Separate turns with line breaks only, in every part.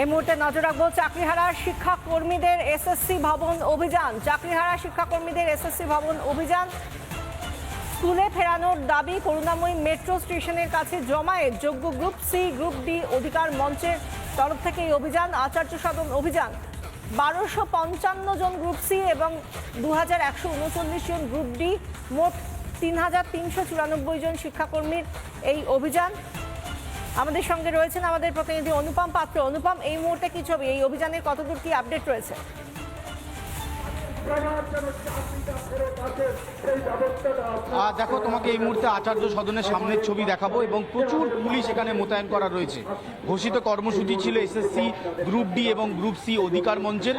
এই মুহূর্তে নজর রাখব চাকরিহারা শিক্ষা কর্মীদের এসএসসি ভবন অভিযান। চাকরিহারা শিক্ষা কর্মীদের এসএসসি ভবন অভিযান। স্কুলে ফেরানোর দাবি, করুণাময়ী মেট্রো স্টেশনের কাছে জমায়েত যোগ্য গ্রুপ সি, গ্রুপ ডি অধিকার মঞ্চের তরফ থেকে এই অভিযান, আচার্য সদন অভিযান। বারোশো পঞ্চান্ন জন গ্রুপ সি এবং দু হাজার একশো উনচল্লিশ জন গ্রুপ ডি, মোট তিন হাজার তিনশো চুরানব্বই জন শিক্ষাকর্মীর এই অভিযান। আমাদের সঙ্গে রয়েছেন আমাদের প্রতিনিধি অনুপম পাত্র। অনুপম, এই মুহূর্তে কি ছবি? এই অভিযানের কতদূর কি আপডেট রয়েছে?
দেখো, তোমাকে এই মুহূর্তে আচার্য সদনের সামনের ছবি দেখাবো এবং প্রচুর পুলিশ এখানে মোতায়েন করা রয়েছে। ঘোষিত কর্মসূচি ছিল এসএসসি গ্রুপ ডি এবং গ্রুপ সি অধিকার মঞ্চের।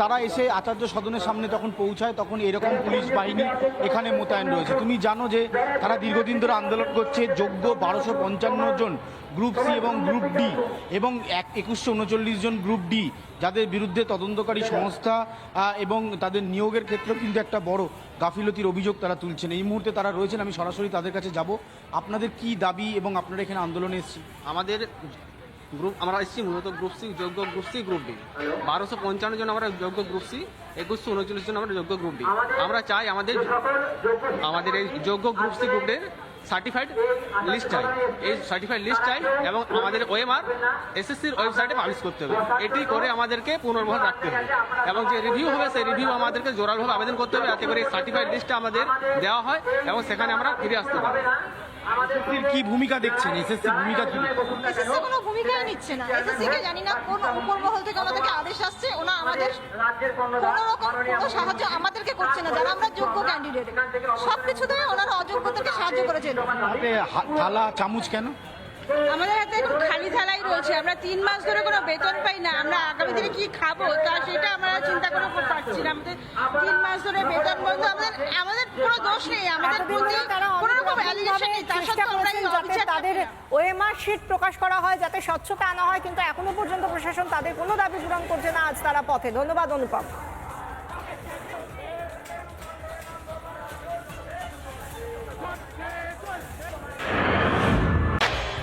তারা এসে আচার্য সদনের সামনে যখন পৌঁছায়, তখন এরকম পুলিশ বাহিনী এখানে মোতায়েন রয়েছে। তুমি জানো যে তারা দীর্ঘদিন ধরে আন্দোলন করছে, যোগ্য বারোশো পঞ্চান্ন জন গ্রুপ সি এবং গ্রুপ ডি এবং এক একুশশো উনচল্লিশ জন গ্রুপ ডি যাদের বিরুদ্ধে তদন্তকারী সংস্থা এবং তাদের নিয়োগের ক্ষেত্রেও কিন্তু একটা বড় গাফিলতির অভিযোগ তারা তুলছেন। এই মুহূর্তে তারা রয়েছেন আমি সরাসরি তাদের কাছে যাব। আপনাদের কি দাবি এবং আপনারা এখানে আন্দোলনে এসেছি
আমাদের গ্রুপ আমরা এসেছি মূলত গ্রুপ সি যোগ্য গ্রুপ সি গ্রুপ ডি। বারোশো পঞ্চান্ন জন আমরা যোগ্য গ্রুপ সি একুশশো উনচল্লিশ জন আমরা যোগ্য গ্রুপ ডি। আমরা চাই আমাদের আমাদের এই যোগ্য গ্রুপ সি গ্রুপ ডির সার্টিফাইড লিস্ট চাই। এই সার্টিফাইড লিস্ট চাই এবং আমাদের ওএমআর এসএসসির ওয়েবসাইটে পাবলিশ করতে হবে। এটি করে আমাদেরকে পুনর্বহাল রাখতে হবে। এবং যে রিভিউ হবে সেই রিভিউ আমাদেরকে জোরালভাবে আবেদন করতে হবে। যাতে করে এই সার্টিফাইড লিস্টটা আমাদের দেওয়া হয় এবং সেখানে আমরা ফিরে আসতে পারি।
এসএসসির কি ভূমিকা দেখছেন? এসএসসি ভূমিকা কি?
এসএসসি কোনো ভূমিকাই নিচ্ছে না। এসএসসি কে জানি না কোন উপর মহল থেকে আমাদেরকে আদেশ আসছে। ওনা আমাদের কোনো রকম কোনো সাহায্য আমাদেরকে করছে না। যারা আমরা যোগ্য ক্যান্ডিডেট সব কিছুতে ওনারা অযোগ্যদেরকে সাহায্য করেছেন?
হাতে থালা চামচ কেন?
আমাদের হাতে এখন খালি থালাই রয়েছে। আমরা তিন মাস ধরে কোনো বেতন পাই না। আমরা আগামী দিনে কি খাব তা সেটা আমরা চিন্তা করে পারছি না। আমাদের তিন মাস ধরে বেতন বন্ধ আমাদের আমাদের কোনো দোষ নেই। আমাদের প্রতি কোনো রকম অ্যালিগেশন নেই। তার সত্ত্বেও আমরা এই অবিচার
তাদের ওএমআর শিট প্রকাশ করা হয় যাতে স্বচ্ছতা আনা হয়। কিন্তু এখনও পর্যন্ত প্রশাসন তাদের কোনো দাবি পূরণ করছে না। আজ তারা পথে। ধন্যবাদ অনুপম।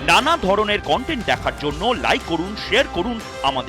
নানা ধরনের কন্টেন্ট দেখার জন্য লাইক করুন শেয়ার করুন আমাদের